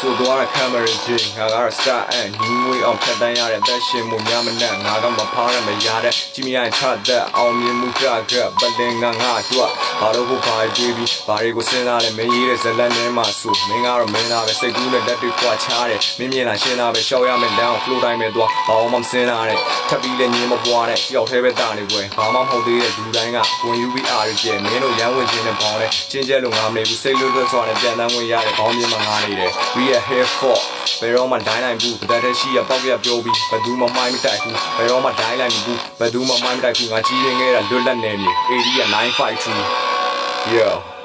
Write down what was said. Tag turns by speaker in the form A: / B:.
A: ဆိုတော့ကင်မရာကြီးငါကတော့ star and new way အောင်ဖြတ်တန်းရတဲ့သက်ရှင်မှုများမနဲ့ငါကမဖောင်းရမရတဲ့ကြီးမြတ်ထတဲ့အောင်မြင်မှုကြကပလင်ငါငါတို့ဘာလို့ကိုဘာတွေးပြီးဘာတွေကိုစဉ်းစားလဲမင်းရေးတဲ့ဇလန်ထဲမှာဆိုမင်းကတော့မင်းသားပဲစိတ်ကူးနဲ့လက်တွေပွားချတယ်မင်းမြင်လာရှင်းတာပဲရှောက်ရမယ်လမ်းအောင် flow တိုင်းပဲသွားဘာမှမစဉ်းစားတဲ့ထပ်ပြီးလည်းညင်းမပွားတဲ့တယောက်တည်းပဲတာနေပွဲဘာမှမဟုတ်သေးတဲ့လူတိုင်းကဝင် UVR ကျဲမင်းတို့ရန်ဝင်ခြင်းနဲ့ပေါင်းတဲ့ချင်းကျဲလို့ငါမနေဘူးစိတ်လွတ်လွတ်စွာနဲ့ပြန်တန်းဝင်ရတဲ့ဘောင်းမြင်မှငါနေတယ် we are here for ဘယ်တော့မှဒိုင်းနိုင်ဘူးဗဒတ်တဲ့ရှိရပေါက်ကရပြောပြီးဘယ်သူမှမိုင်းမတိုက်ဘူးဘယ်တော့မှဒိုင်းနိုင်ဘူးဘယ်သူမှမိုင်းမတိုက်ဘူးငါကြီးရင်းခဲ့တာလွတ်လပ်နေပြီ area 952 yeah